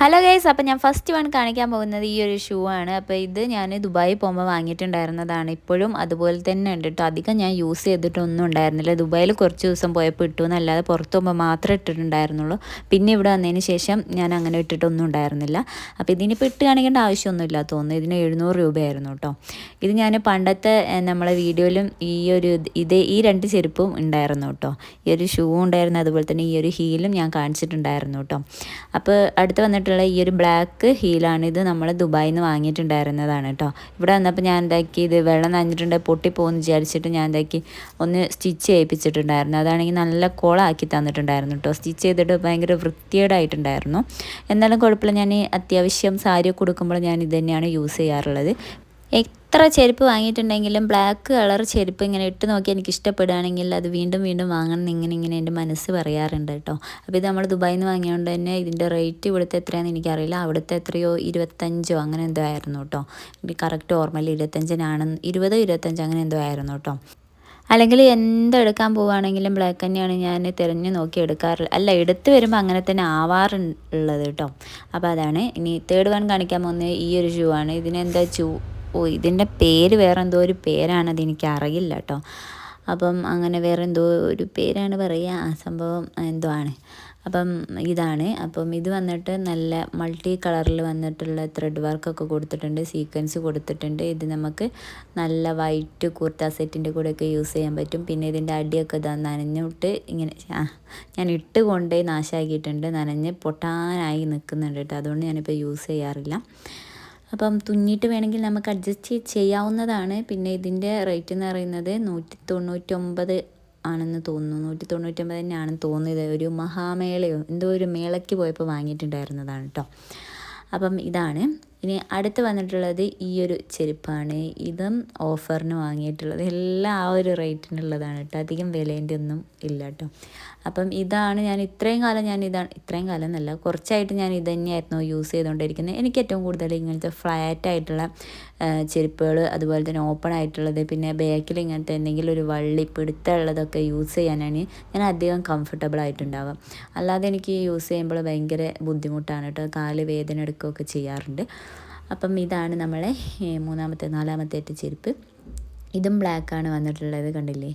Hello guys അപ്പോൾ ഞാൻ first one കാണിക്കാൻ പോകുന്നത് ഈ ഒരു ഷൂ ആണ്. അപ്പോൾ ഇത് ഞാൻ ദുബായി പോകുമ്പോൾ വാങ്ങിയിട്ടുണ്ടായിരുന്നതാണ്. ഇപ്പോഴും അതുപോലെ തന്നെ ഉണ്ട് കേട്ടോ അധികം ഞാൻ യൂസ് ചെയ്തിട്ടൊന്നും ഉണ്ടായിരുന്നില്ല. ദുബായിൽ കുറച്ച് ദിവസം പോയപ്പോൾ ഇട്ടു എന്നല്ലാതെ പുറത്ത് പോകുമ്പോൾ മാത്രമേ ഇട്ടിട്ടുണ്ടായിരുന്നുള്ളൂ. പിന്നെ ഇവിടെ വന്നതിന് ശേഷം ഞാൻ അങ്ങനെ ഇട്ടിട്ടൊന്നും ഉണ്ടായിരുന്നില്ല. അപ്പോൾ ഇതിനിപ്പോൾ ഇട്ട് കാണിക്കേണ്ട ആവശ്യമൊന്നുമില്ല തോന്നുന്നു. ഇതിന് എഴുന്നൂറ് രൂപയായിരുന്നു കേട്ടോ ഇത് ഞാൻ പണ്ടത്തെ നമ്മളെ വീഡിയോയിലും ഈ ഒരു ഇത് ഈ രണ്ട് ചെരുപ്പും ഉണ്ടായിരുന്നു കേട്ടോ ഈ ഒരു ഷൂ ഉണ്ടായിരുന്നു. അതുപോലെ തന്നെ ഈ ഒരു ഹീലും ഞാൻ കാണിച്ചിട്ടുണ്ടായിരുന്നു കേട്ടോ അപ്പോൾ അടുത്ത് വന്നിട്ട് ആയിട്ടുള്ള ഈ ഒരു ബ്ലാക്ക് ഹീലാണ് ഇത് നമ്മൾ ദുബായിൽ നിന്ന് വാങ്ങിയിട്ടുണ്ടായിരുന്നതാണ് കേട്ടോ ഇവിടെ വന്നപ്പോൾ ഞാൻ എന്താക്കി ഇത് വെള്ളം നനഞ്ഞിട്ടുണ്ട് പൊട്ടിപ്പോകുമെന്ന് വിചാരിച്ചിട്ട് ഞാൻ എന്താക്കി ഒന്ന് സ്റ്റിച്ച് ചെയ്യിപ്പിച്ചിട്ടുണ്ടായിരുന്നു. അതാണെങ്കിൽ നല്ല കോളാക്കി തന്നിട്ടുണ്ടായിരുന്നു കേട്ടോ സ്റ്റിച്ച് ചെയ്തിട്ട് ഭയങ്കര വൃത്തിയേടായിട്ടുണ്ടായിരുന്നു എന്നാലും കുഴപ്പമില്ല ഞാൻ അത്യാവശ്യം സാരി കൊടുക്കുമ്പോൾ ഞാൻ ഇത് തന്നെയാണ് യൂസ് ചെയ്യാറുള്ളത്. എത്ര ചെരുപ്പ് വാങ്ങിയിട്ടുണ്ടെങ്കിലും ബ്ലാക്ക് കളർ ചെരുപ്പ് ഇങ്ങനെ ഇട്ട് നോക്കി എനിക്ക് ഇഷ്ടപ്പെടുകയാണെങ്കിൽ അത് വീണ്ടും വീണ്ടും വാങ്ങണം ഇങ്ങനെ ഇങ്ങനെ എന്റെ മനസ്സ് പറയാറുണ്ട് കേട്ടോ. അപ്പോൾ ഇത് നമ്മൾ ദുബായിൽ നിന്ന് വാങ്ങിയതുകൊണ്ട് തന്നെ ഇതിന്റെ റേറ്റ് ഇവിടുത്തെ എത്രയാണെന്ന് എനിക്കറിയില്ല. അവിടുത്തെ എത്രയോ? ഇരുപത്തഞ്ചോ അങ്ങനെ എന്തോ ആയിരുന്നു കേട്ടോ. കറക്റ്റ് ഓർമ്മയിൽ ഇരുപത്തഞ്ചിനാണ്. ഇരുപതോ ഇരുപത്തഞ്ചോ അങ്ങനെ എന്തോ ആയിരുന്നു കേട്ടോ. അല്ലെങ്കിൽ എന്തെടുക്കാൻ പോവുകയാണെങ്കിലും ബ്ലാക്ക് തന്നെയാണ് ഞാൻ തിരഞ്ഞു നോക്കി എടുക്കാറ്. അല്ല എടുത്തു വരുമ്പോൾ അങ്ങനെ തന്നെ ആവാറുള്ളത് കേട്ടോ. അപ്പോൾ അതാണ്. ഇനി തേർഡ് വൺ കാണിക്കാൻ പോകുന്നത് ഈ ഒരു ഷൂ ആണ്. ഇതിനെന്താ ഷൂ ഓ ഇതിന്റെ പേര് വേറെ എന്തോ ഒരു പേരാണത് എനിക്ക് അറിയില്ല കേട്ടോ. അപ്പം അങ്ങനെ വേറെ എന്തോ ഒരു പേരാണ് പറയുക. ആ സംഭവം എന്തോ ആണ്. അപ്പം ഇതാണ്. അപ്പം ഇത് വന്നിട്ട് നല്ല മൾട്ടി കളറിൽ വന്നിട്ടുള്ള ത്രെഡ് വർക്കൊക്കെ കൊടുത്തിട്ടുണ്ട്. സീക്വൻസ് കൊടുത്തിട്ടുണ്ട്. ഇത് നമുക്ക് നല്ല വൈറ്റ് കുർത്ത സെറ്റിന്റെ കൂടെയൊക്കെ യൂസ് ചെയ്യാൻ പറ്റും. പിന്നെ ഇതിന്റെ അടിയൊക്കെ ഇതാ നനഞ്ഞിട്ട് ഇങ്ങനെ ഞാൻ ഇട്ട് കൊണ്ടുപോയി നാശമാക്കിയിട്ടുണ്ട് നനഞ്ഞ് പൊട്ടാനായി നിൽക്കുന്നുണ്ട് കേട്ടോ. അതുകൊണ്ട് ഞാനിപ്പോൾ യൂസ് ചെയ്യാറില്ല. അപ്പം തുന്നിയിട്ട് വേണമെങ്കിൽ നമുക്ക് അഡ്ജസ്റ്റ് ചെയ്യാവുന്നതാണ്. പിന്നെ ഇതിന്റെ റേറ്റ് എന്ന് പറയുന്നത് നൂറ്റി തൊണ്ണൂറ്റൊമ്പത് ആണെന്ന് തോന്നുന്നു. നൂറ്റി തൊണ്ണൂറ്റൊമ്പത് തന്നെയാണെന്ന് തോന്നിയത്. ഒരു മഹാമേളയോ എന്തോ ഒരു മേളയ്ക്ക് പോയപ്പോൾ വാങ്ങിയിട്ടുണ്ടായിരുന്നതാണ് കേട്ടോ അപ്പം ഇതാണ്. ഇനി അടുത്ത് വന്നിട്ടുള്ളത് ഈ ഒരു ചെരുപ്പാണ്. ഇതും ഓഫറിന് വാങ്ങിയിട്ടുള്ളത്. എല്ലാം ആ ഒരു റേറ്റിനുള്ളതാണ് കേട്ടോ. അധികം വിലേന്റെ ഒന്നും ഇല്ല കേട്ടോ. അപ്പം ഇതാണ് ഞാൻ ഇത്രയും കാലം ഞാൻ ഇതാണ് ഇത്രയും കാലം എന്നല്ല കുറച്ചായിട്ട് ഞാൻ ഇത് തന്നെയായിരുന്നു യൂസ് ചെയ്തുകൊണ്ടിരിക്കുന്നത്. എനിക്ക് ഏറ്റവും കൂടുതൽ ഇങ്ങനത്തെ ഫ്ലാറ്റ് ആയിട്ടുള്ള ചെരുപ്പുകൾ അതുപോലെ തന്നെ ഓപ്പൺ ആയിട്ടുള്ളത് പിന്നെ ബാക്കിൽ ഇങ്ങനത്തെ എന്തെങ്കിലും ഒരു വള്ളി പിടുത്തമുള്ളതൊക്കെ യൂസ് ചെയ്യാനാണ് ഞാൻ അധികം കംഫർട്ടബിൾ ആയിട്ടുണ്ടാവുക. അല്ലാതെ എനിക്ക് യൂസ് ചെയ്യുമ്പോൾ ഭയങ്കര ബുദ്ധിമുട്ടാണ് കേട്ടോ. കാൽ വേദന എടുക്കുകയൊക്കെ ചെയ്യാറുണ്ട്. അപ്പം ഇതാണ് നമ്മളെ മൂന്നാമത്തെ നാലാമത്തെ ചെരുപ്പ്. ഇതും ബ്ലാക്കാണ് വന്നിട്ടുള്ളത് കണ്ടില്ലേ?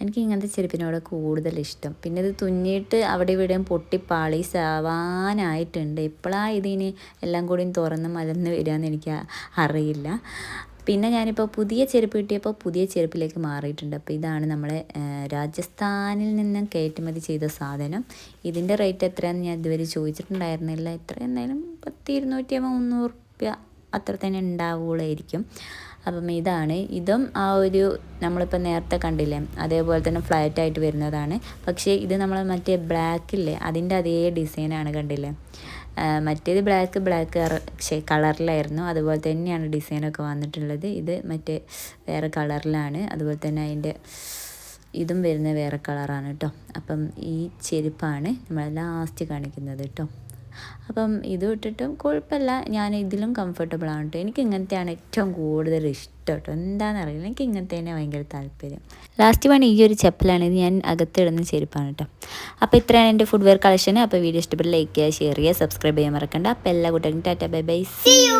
എനിക്ക് ഇങ്ങനത്തെ ചെരുപ്പിനോട് കൂടുതൽ ഇഷ്ടം. പിന്നെ ഇത് തുന്നിയിട്ട് അവിടെ ഇവിടെയും പൊട്ടി പാളീസാവാനായിട്ടുണ്ട്. ഇപ്പോഴാണ് ഇതിന് എല്ലാം കൂടിയും തുറന്ന് മലർന്ന് വരികയെന്ന് എനിക്ക് അറിയില്ല. പിന്നെ ഞാനിപ്പോൾ പുതിയ ചെരുപ്പ് കിട്ടിയപ്പോൾ പുതിയ ചെരുപ്പിലേക്ക് മാറിയിട്ടുണ്ട്. അപ്പോൾ ഇതാണ് നമ്മളെ രാജസ്ഥാനിൽ നിന്നും കയറ്റുമതി ചെയ്ത സാധനം. ഇതിന്റെ റേറ്റ് എത്രയാണെന്ന് ഞാൻ ഇതുവരെ ചോദിച്ചിട്ടുണ്ടായിരുന്നില്ല. എത്ര എന്തായാലും പത്ത് ഇരുന്നൂറ്റി മുന്നൂറ് റുപ്യ അത്ര തന്നെ ഉണ്ടാവുകയായിരിക്കും അപ്പം ഇതാണ്. ഇതും ആ ഒരു നമ്മളിപ്പോൾ നേരത്തെ കണ്ടില്ലേ അതേപോലെ തന്നെ ഫ്ലാറ്റ് ആയിട്ട് വരുന്നതാണ്. പക്ഷേ ഇത് നമ്മൾ മറ്റേ ബ്ലാക്കില്ലേ അതിന്റെ അതേ ഡിസൈനാണ് കണ്ടില്ലേ? മറ്റേത് ബ്ലാക്ക് ബ്ലാക്ക് പക്ഷേ കളറിലായിരുന്നു അതുപോലെ തന്നെയാണ് ഡിസൈനൊക്കെ വന്നിട്ടുള്ളത്. ഇത് മറ്റേ വേറെ കളറിലാണ് അതുപോലെ തന്നെ അതിന്റെ ഇതും വരുന്ന വേറെ കളറാണ് കേട്ടോ. അപ്പം ഈ ചെരുപ്പാണ് നമ്മൾ ലാസ്റ്റ് കാണിക്കുന്നത് കേട്ടോ. അപ്പം ഇത് ഇട്ടിട്ടും കുഴപ്പമില്ല. ഞാൻ ഇതിലും കംഫർട്ടബിൾ ആണ് കേട്ടോ. എനിക്ക് ഇങ്ങനത്തെയാണ് ഏറ്റവും കൂടുതൽ ഇഷ്ടം കേട്ടോ. എന്താണെന്നറിയില്ല എനിക്ക് ഇങ്ങനത്തെ തന്നെ ഭയങ്കര താല്പര്യം. ലാസ്റ്റ് വൺ ഈ ഒരു ചെപ്പലാണ്. ഇത് ഞാൻ അകത്തിടുന്ന ചെരുപ്പാണ് കേട്ടോ. അപ്പോൾ ഇത്രയാണ് എന്റെ ഫുഡ് വെയർ കളക്ഷൻ അപ്പോൾ വീഡിയോ ഇഷ്ടപ്പെട്ട് ലൈക്ക് ചെയ്യുക ഷെയർ ചെയ്യുക സബ്സ്ക്രൈബ് ചെയ്യാൻ മറക്കണ്ട. അപ്പോൾ എല്ലാ കൂട്ടുകാരും tata bye bye. See you